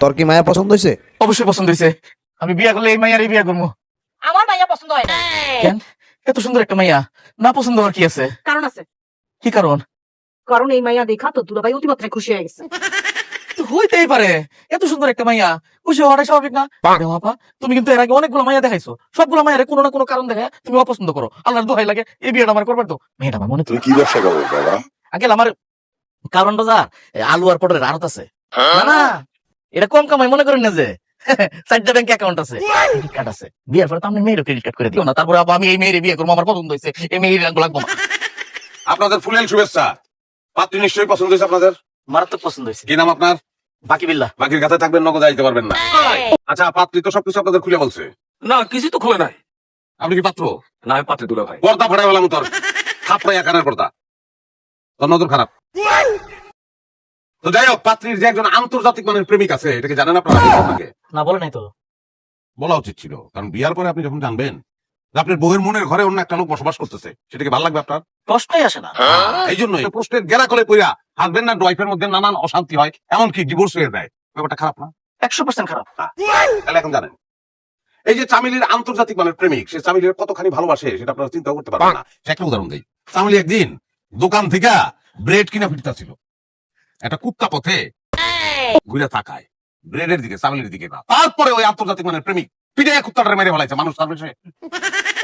তোর কি মায়া পছন্দ হয়েছে অবশ্যই পছন্দ হয়েছে আমি বিয়া করলে এই মাইয়ারই বিয়া করব। আমার মাইয়া পছন্দ হয় না। কেন? এত সুন্দর একটা মাইয়া। না পছন্দ হওয়ার কি আছে? কারণ আছে। কি কারণ? কারণ এই মাইয়া দেখা তো দুলাভাই অতিমাত্রায় খুশি হয়ে গেছে। হইতেই পারে। এত সুন্দর একটা মাইয়া। খুশি হওয়াটাই স্বাভাবিক না? আপা তুমি কিন্তু এর আগে অনেকগুলো মাইয়া দেখাইছো। সবগুলো মাইয়ারে কোনো না কোনো কারণ দেখে তুমি অপছন্দ করো। আল্লাহর দোহাই লাগে এই বিয়েটা আমার করবার তো। মেয়েটা আমার মনে তুমি কি ব্যবসা করো বাবা? আগে আমার কারণ বাজার আলু আর পটলের আড়ত আছে। না না। এটা কম কামাই মনে করেন না যে চারটা ব্যাংক অ্যাকাউন্ট আছে ক্রেডিট কার্ড আছে। বিয়ের পরে তো আপনি মেয়েরও ক্রেডিট কার্ড করে দিও না তারপরে আবার আমি এই মেয়ের বিয়ে করব আমার পছন্দ হয়েছে এই মেয়ের লাগবো না। আপনাদের ফুলেল শুভেচ্ছা। পাত্রী নিশ্চয়ই পছন্দ হয়েছে আপনাদের? মারাত্মক পছন্দ হয়েছে। কি নাম আপনার? বাকি বিল্লা। বাকির কাছে থাকবেন নগদ আইতে পারবেন না। আচ্ছা পাত্রী তো সবকিছু আপনাদের খুলে বলছে। না কিছু তো খুলে নাই। আপনি কি পাত্র? না আমি পাত্রে দুলা ভাই। পর্দা ফাটাই বললাম তোর। থাপড়াই আকারের পর্দা। তোর নজর খারাপ। তো যাই হোক পাত্রীর যে একজন আন্তর্জাতিক মানের প্রেমিক আছে এটাকে জানেন আপনারা? আপনাকে না বলে নাই তো। বলা উচিত ছিল কারণ বিয়ার পরে আপনি যখন জানবেন আপনার বউয়ের মনের ঘরে অন্য একটা লোক বসবাস করতেছে সেটাকে ভালো লাগবে আপনার? প্রশ্নই আসে না। এই জন্যই প্রশ্নের গেরা করে পইরা হাজবেন্ড আর ওয়াইফের মধ্যে নানান অশান্তি হয় এমনকি ডিভোর্স হয়ে যায়। ব্যাপারটা খারাপ না? একশো পার্সেন্ট খারাপ। তাহলে এখন জানেন এই যে চামিলির আন্তর্জাতিক মানের প্রেমিক সে চামিলির কতখানি ভালোবাসে সেটা আপনারা চিন্তা করতে পারবেন না। একটা উদাহরণ দিই। চামিলি একদিন দোকান থেকে ব্রেড কিনা ফিরতা ছিল একটা কুত্তা পথে ঘুরে তাকায়। ব্রেডের দিকে চামিলির দিকে না। তারপরে ওই আন্তর্জাতিক মানের প্রেমিক পিঠে কুত্তাটা মেরে ফেলাইছে মানুষ তার বিষয়ে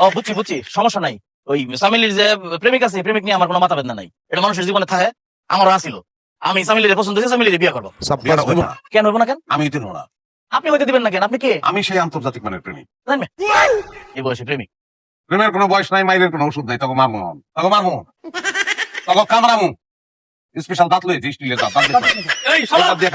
ও বুঝছি বুঝছি সমস্যা নাই। ওই সামিলির যে প্রেমিক আছে প্রেমিক নিয়ে আমার কোনো মাথা বেদনা নাই। এটা মানুষের জীবনে থাকে আমারও আসিল আমি সামিলির পছন্দ হয়েছে সামিলির বিয়ে করব। কেন হইব না কেন? আমি তো না। আপনি হইতে দিবেন না কেন? আপনি কে? আমি সেই আন্তর্জাতিক মানের প্রেমিক। এই বয়সে প্রেমিক। প্রেমের কোনো বয়স নাই মাইরের কোনো ওষুধ নাই। তখন মারমু তখন মারমু তখন কামড়ামু স্পেশাল দাঁত লয়েছে স্টিলের দাঁত দাঁত দিয়ে-